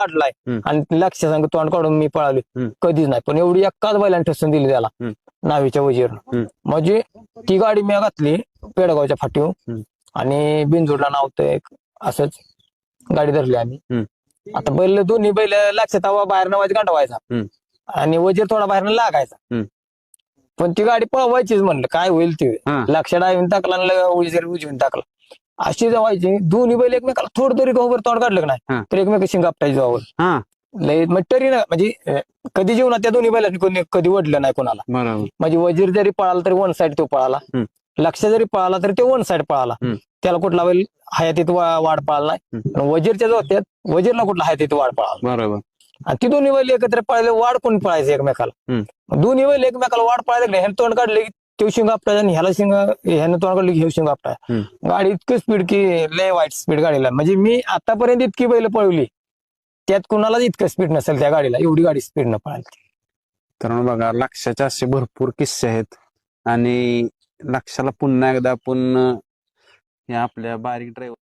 काढलाय हम्म. आणि लक्ष सांग तोंड काढून मी पळाली हम्म. कधीच नाही पण एवढी एकाच बैलांनी ठसून दिली त्याला हम्म. नावीच्या वजीर हम्म. म्हणजे ती गाडी मी घातली पेडगावच्या फाटीवर हम्म. आणि बिनजोडला नाव होतं एक असंच गाडी धरली आम्ही हम्म. आता बैल दोन्ही बैल लक्षात हवा बाहेर नवायचा गांडवायचा हम्म. आणि वजीर थोडा बाहेर लागायचा हम्म. पण ती गाडी पळवायचीच म्हणलं काय होईल ती हा. लक्ष डावीन टाकला आणि उजवीर उजवीन टाकला अशी जवायची दोन्ही बैल एकमेकाला थोडं तरी गहूभर तोड काढलं हा. नाही तर एकमेक शिंगापटायची जवळ. हा. लय मग तरी ना म्हणजे अं, कधी जीवनात त्या दोन्ही बैलांनी कोणी कधी वडलं नाही कोणाला. बरोबर. म्हणजे वजीर जरी पळाला तरी वन साइड तो पळाला. हम्म. लक्ष जरी पळाला तरी तो वन साइड पळाला. हम्म. त्याला कुठला बैल हयातीत वा- वाढ पळाला नाही. हम्म. आणि वजीरच्या जोत्यात वजीरला कुठला हयातीत वाढ पळाला बरोबर. आणि ती दोन्ही बैल एकत्र पळाले वाढ कोण पळायचं एकमेकाला? हम्म. दोन्ही बैल एकमेकाला वाढ पळायला ह्यानं तोंड काढले की तो शिंग आपटायचा आणि ह्याला शिंग ह्यानं तोंड काढलं की हे शिंग हम्म. गाडी इतकी स्पीड की लय वाईट स्पीड गाडीला. म्हणजे मी आतापर्यंत इतकी बैल पळवली त्यात कुणालाच इतकं स्पीड नसेल त्या गाडीला. एवढी गाडी स्पीड न पळाली तर बघा लक्षाचे असे भरपूर किस्से आहेत. आणि लक्षाला पुन्हा एकदा आपण या आपल्या बारीक ड्रायव्हर